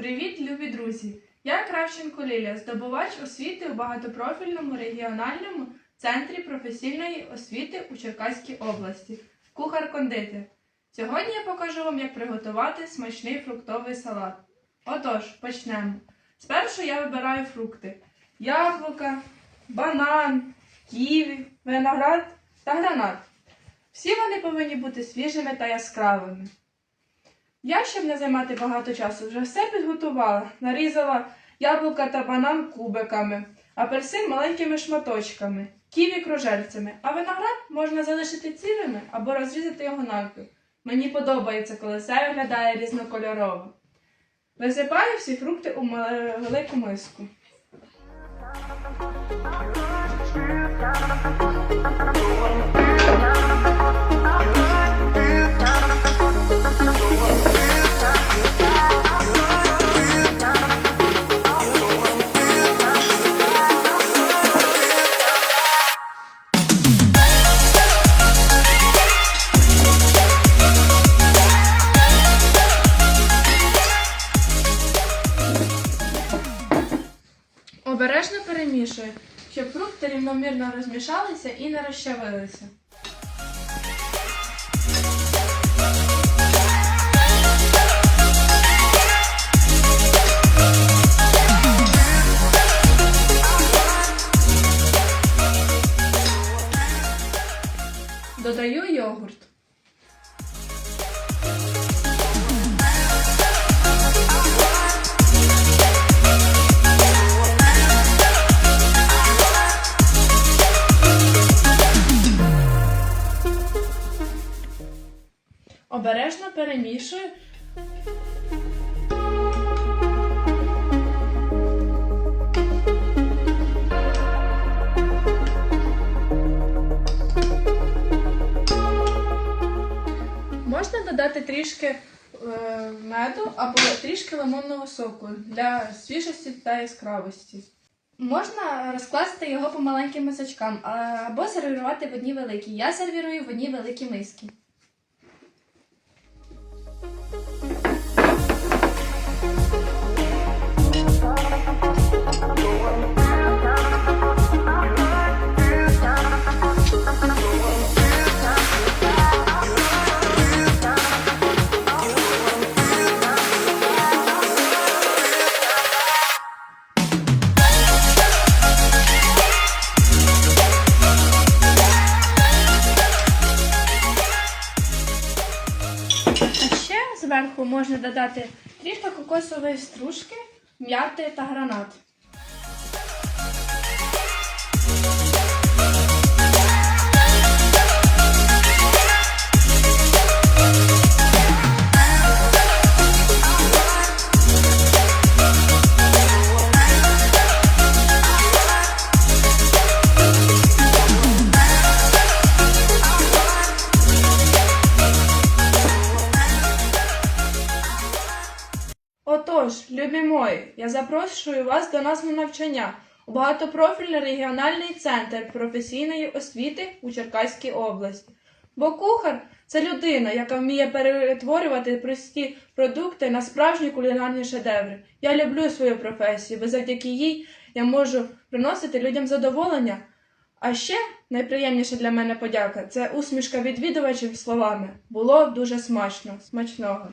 Привіт, любі друзі! Я Кравченко Лілія, здобувач освіти у багатопрофільному регіональному центрі професійної освіти у Черкаській області, кухар-кондитер. Сьогодні я покажу вам, як приготувати смачний фруктовий салат. Отож, почнемо. Спершу я вибираю фрукти: яблука, банан, ківі, виноград та гранат. Всі вони повинні бути свіжими та яскравими. Я, щоб не займати багато часу, вже все підготувала. Нарізала яблука та банан кубиками, апельсин маленькими шматочками, ківі кружельцями, а виноград можна залишити цілими або розрізати його навпіл. Мені подобається, коли все виглядає різнокольорово. Висипаю всі фрукти у велику миску. Обережно перемішую, щоб фрукти рівномірно розмішалися і не розчавилися. Додаю йогурт. Обережно перемішую. Можна додати трішки е, меду або трішки лимонного соку для свіжості та яскравості. Можна розкласти його по маленьким мисочкам або сервірувати в одній великій. Я сервірую в одній великій мисці. Можна додати трішки кокосової стружки, м'яти та гранат. Отож, любі мої, я запрошую вас до нас на навчання у багатопрофільний регіональний центр професійної освіти у Черкаській області. Бо кухар це людина, яка вміє перетворювати прості продукти на справжні кулінарні шедеври. Я люблю свою професію, бо завдяки їй я можу приносити людям задоволення. А ще найприємніша для мене подяка це усмішка відвідувачів словами. Було дуже смачно, смачного.